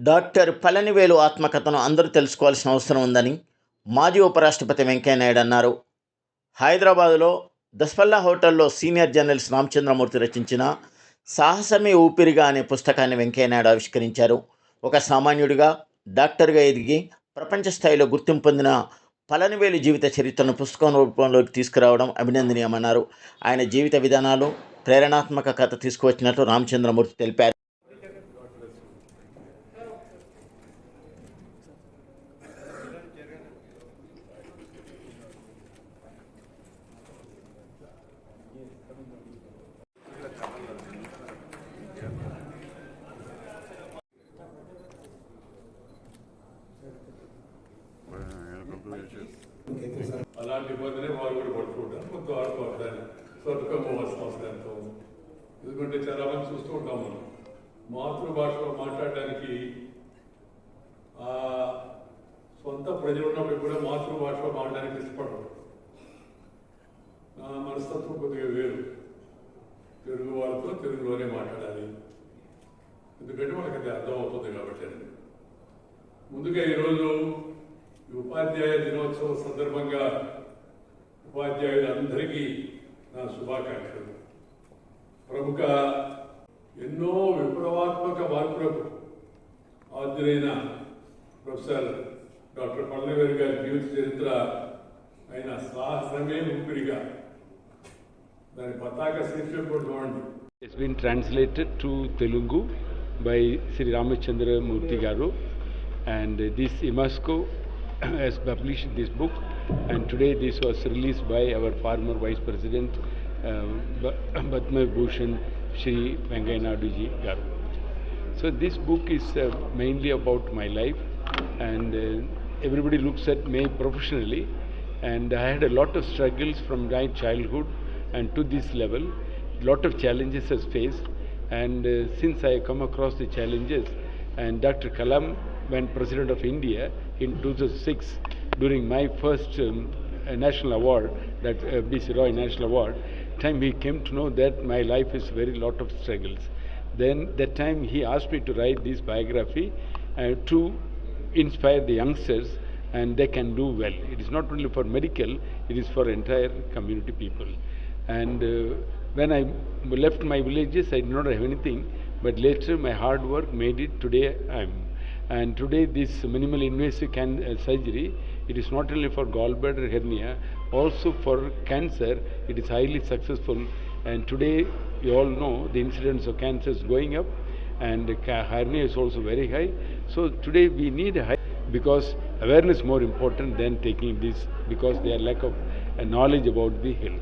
Doctor Palanivelu ఆత్మకథను అందరూ తెలుసుకోవాల్సిన అవసరం ఉందని మాజీ ఉపరాష్ట్రపతి వెంకయ్యనాయుడు అన్నారు. హైదరాబాదులో దస్పల్లా హోటల్లో సీనియర్ జర్నలిస్ట్ రామచంద్రమూర్తి రచించిన సాహసమే ఊపిరిగా అనే పుస్తకాన్ని వెంకయ్యనాయుడు ఆవిష్కరించారు. ఒక సామాన్యుడిగా డాక్టర్గా ఎదిగి ప్రపంచ స్థాయిలో గుర్తింపు పొందిన పళనివేలు జీవిత చరిత్రను పుస్తకం రూపంలోకి తీసుకురావడం అభినందనీయమన్నారు. ఆయన జీవిత విధానాలు ప్రేరణాత్మక కథ తీసుకువచ్చినట్లు రామచంద్రమూర్తి తెలిపారు. అలాంటి ఇబ్బందినే వాళ్ళు కూడా పడుతూ ఉంటారు కొంత ఆడుకోవడానికి స్వర్గము సంవత్సరంతో ఎందుకంటే చాలా మంది చూస్తూ ఉంటాం మనం. మాతృభాషలో మాట్లాడడానికి ఆ సొంత ప్రజలు ఉన్నప్పుడు కూడా మాతృభాషలో మాట్లాడడానికి ఇష్టపడరు. నా మనస్తత్వం కొద్దిగా వేరు. తెలుగు వాళ్ళతో తెలుగులోనే మాట్లాడాలి. ఎందుకంటే వాళ్ళకి అది అర్థం అవుతుంది కాబట్టి ముందుగా ఈరోజు ఉపాధ్యాయ దినోత్సవం సందర్భంగా ఉపాధ్యాయులందరికీ నా శుభాకాంక్షలు. ప్రముఖ ఎన్నో విప్లవాత్మక మార్పులకు ఆద్యులైన ప్రొఫెసర్ డాక్టర్ పల్లెవేరు గారి జీవిత చరిత్ర అయిన సాహసమే ఊపిరిగా దాని పతాక శీర్షిక కూడా చూడండి. It's been translated to Telugu by Shri Ramachandramurthy గారు. And this uh, has published this book and today this was released by our former Vice President uh, Bhushan Sri Venkaya Naidu ji Garu. So this book is uh, mainly about my life and uh, everybody looks at me professionally and I had a lot of struggles from my childhood and to this level. lot of challenges has faced and uh, since I come across the challenges and Dr. Kalam when President of India in 2006 during my first um, uh, national award that uh, BC Roy National Award time he came to know that my life is very lot of struggles then that time he asked me to write this biography uh, to inspire the youngsters and they can do well. It is not only for medical, it is for entire community people. And uh, when I left my villages, I did not have anything, but later my hard work made it. Today I am. And today this minimal invasive can, uh, surgery, it is not only for gallbladder hernia, also for cancer, it is highly successful. And today you all know the incidence of cancer is going up and hernia is also very high. So today we need a high because awareness more important than taking this because they are lack of uh, knowledge about the health.